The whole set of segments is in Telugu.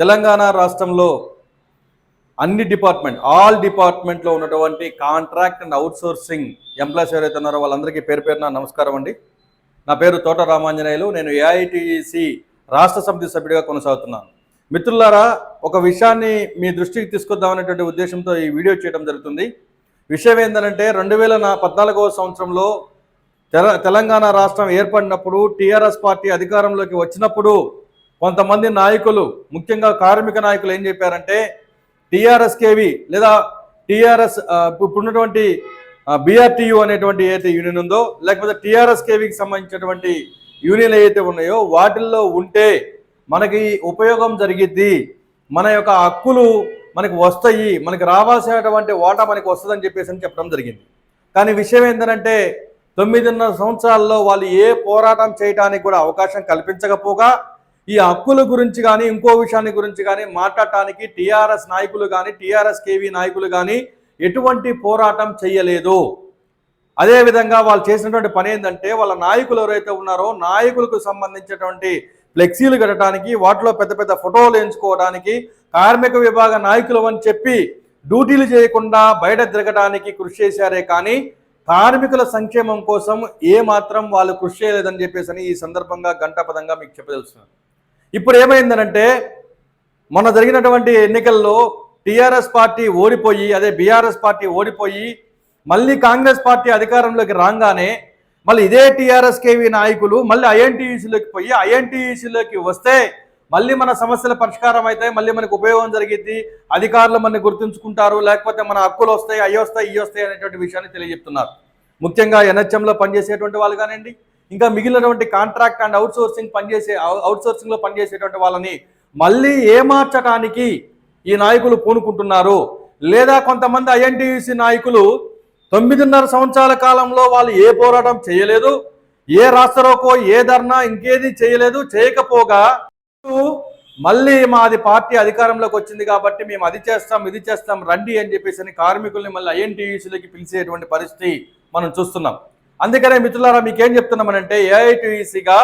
తెలంగాణ రాష్ట్రంలో అన్ని డిపార్ట్మెంట్ ఆల్ డిపార్ట్మెంట్లో ఉన్నటువంటి కాంట్రాక్ట్ అండ్ అవుట్సోర్సింగ్ ఎంప్లాయీస్ ఎవరైతే ఉన్నారో వాళ్ళందరికీ పేరు పేరున నమస్కారం అండి. నా పేరు తోట రామాంజనేయులు నేను ఏఐటిసి రాష్ట్ర సమితి సభ్యుడిగా కొనసాగుతున్నాను. మిత్రులారా ఒక విషయాన్ని మీ దృష్టికి తీసుకొద్దామనేటువంటి ఉద్దేశంతో ఈ వీడియో చేయడం జరుగుతుంది. విషయం ఏంటంటే రెండు వేల నా పద్నాలుగవ సంవత్సరంలో తెల తెలంగాణ రాష్ట్రం ఏర్పడినప్పుడు టీఆర్ఎస్ పార్టీ అధికారంలోకి వచ్చినప్పుడు కొంతమంది నాయకులు ముఖ్యంగా కార్మిక నాయకులు ఏం చెప్పారంటే టీఆర్ఎస్ కేవి లేదా టీఆర్ఎస్ ఇప్పుడు ఉన్నటువంటి అనేటువంటి ఏదైతే యూనియన్ ఉందో లేకపోతే టీఆర్ఎస్ కేవీకి సంబంధించినటువంటి యూనియన్లు ఏవైతే ఉన్నాయో వాటిల్లో ఉంటే మనకి ఉపయోగం జరిగిద్ది. మన యొక్క హక్కులు మనకి వస్తాయి. మనకి రావాల్సినటువంటి వాటా మనకి వస్తుందని చెప్పేసి అని చెప్పడం జరిగింది. కానీ విషయం ఏంటంటే తొమ్మిదిన్నర సంవత్సరాల్లో వాళ్ళు ఏ పోరాటం చేయడానికి కూడా అవకాశం కల్పించకపోగా ఈ హక్కుల గురించి కానీ ఇంకో విషయాన్ని గురించి కానీ మాట్లాడటానికి టీఆర్ఎస్ నాయకులు కానీ టీఆర్ఎస్ కేవీ నాయకులు కానీ ఎటువంటి పోరాటం చేయలేదు. అదేవిధంగా వాళ్ళు చేసినటువంటి పని ఏంటంటే వాళ్ళ నాయకులు ఎవరైతే ఉన్నారో నాయకులకు సంబంధించినటువంటి ఫ్లెక్సీలు కట్టడానికి వాటిలో పెద్ద పెద్ద ఫోటోలు ఎంచుకోవడానికి కార్మిక విభాగ నాయకులు అని చెప్పి డ్యూటీలు చేయకుండా బయట తిరగడానికి కృషి చేశారే కానీ కార్మికుల సంక్షేమం కోసం ఏ మాత్రం వాళ్ళు కృషి చేయలేదని చెప్పేసి ఈ సందర్భంగా గంటపదంగా మీకు చెప్పదలుచున్నాను ఇప్పుడు ఏమైందనంటే మొన్న జరిగినటువంటి ఎన్నికల్లో టీఆర్ఎస్ పార్టీ ఓడిపోయి అదే బీఆర్ఎస్ పార్టీ ఓడిపోయి మళ్ళీ కాంగ్రెస్ పార్టీ అధికారంలోకి రాగానే మళ్ళీ ఇదే టీఆర్ఎస్ కేవీ నాయకులు మళ్ళీ ఐఎన్టీయూసీలోకి పోయి ఐఎన్టీయూసీలోకి వస్తే మళ్ళీ మన సమస్యల పరిష్కారం అయితే మళ్ళీ మనకు ఉపయోగం జరిగింది అధికారులు మనని గుర్తుంచుకుంటారు లేకపోతే మన హక్కులు వస్తాయి అయ్యి వస్తాయి ఇవి వస్తాయి అనేటువంటి విషయాన్ని తెలియజెప్తున్నారు. ముఖ్యంగా ఎన్హెచ్ఎంలో పనిచేసేటువంటి వాళ్ళు కానివ్వండి ఇంకా మిగిలినటువంటి కాంట్రాక్ట్ అండ్ అవుట్ సోర్సింగ్ పనిచేసే అవుట్ సోర్సింగ్లో పనిచేసేటువంటి వాళ్ళని మళ్ళీ ఏమార్చడానికి ఈ నాయకులు పూనుకుంటున్నారు? లేదా కొంతమంది ఐఎన్టీయూసీ నాయకులు తొమ్మిదిన్నర సంవత్సరాల కాలంలో వాళ్ళు ఏ పోరాటం చేయలేదు? ఏ రాష్ట్రరోకో ఏ ధర్నా ఇంకేది చేయలేదు? చేయకపోగా మళ్ళీ మాది పార్టీ అధికారంలోకి వచ్చింది కాబట్టి మేము అది చేస్తాం ఇది చేస్తాం రండి అని చెప్పేసి అని కార్మికుల్ని మళ్ళీ ఐఎన్టీయూసీలకి పిలిచేటువంటి పరిస్థితి మనం చూస్తున్నాం. అందుకనే మిత్రులారా మీకేం చెప్తున్నామనంటే ఏఐటీసీగా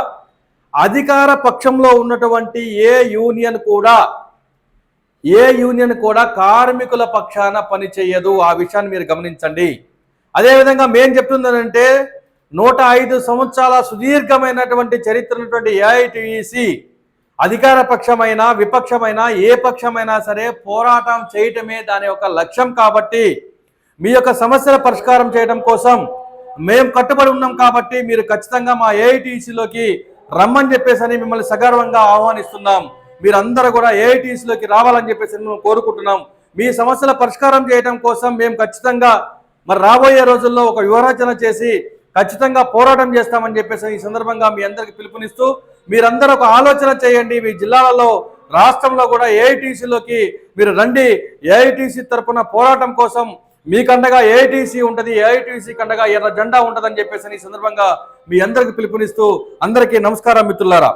అధికార పక్షంలో ఉన్నటువంటి ఏ యూనియన్ కూడా ఏ యూనియన్ కూడా కార్మికుల పక్షాన పని చేయదు ఆ విషయాన్ని మీరు గమనించండి. అదేవిధంగా మేం చెప్తుందనంటే నూట ఐదు సంవత్సరాల సుదీర్ఘమైనటువంటి చరిత్ర ఉన్నటువంటి ఏఐటీసీ అధికార పక్షమైన విపక్షమైన ఏ పక్షమైనా సరే పోరాటం చేయటమే దాని యొక్క లక్ష్యం కాబట్టి మీ యొక్క సమస్యల పరిష్కారం చేయడం కోసం మేము కట్టుబడి ఉన్నాం కాబట్టి మీరు ఖచ్చితంగా మా ఏఐటీసీలోకి రమ్మని చెప్పేసి అని మిమ్మల్ని సగర్వంగా ఆహ్వానిస్తున్నాం. మీరందరూ కూడా ఏఐటీసీలోకి రావాలని చెప్పేసి మేము కోరుకుంటున్నాం. మీ సమస్యల పరిష్కారం చేయడం కోసం మేము ఖచ్చితంగా మరి రాబోయే రోజుల్లో ఒక వివరచన చేసి ఖచ్చితంగా పోరాటం చేస్తామని చెప్పేసి ఈ సందర్భంగా మీ అందరికి పిలుపునిస్తూ మీరందరూ ఒక ఆలోచన చేయండి. మీ జిల్లాలలో రాష్ట్రంలో కూడా ఏఐటీసీలోకి మీరు రండి. ఏఐటీసీ తరఫున పోరాటం కోసం మీకండగా ఏఐటీసీ ఉంటుంది ఏఐటీసీ కండగా ఎర్ర జెండా ఉంటుందని చెప్పేసి ఈ సందర్భంగా మీ అందరికి పిలుపునిస్తూ అందరికీ నమస్కారం మిత్రులారా.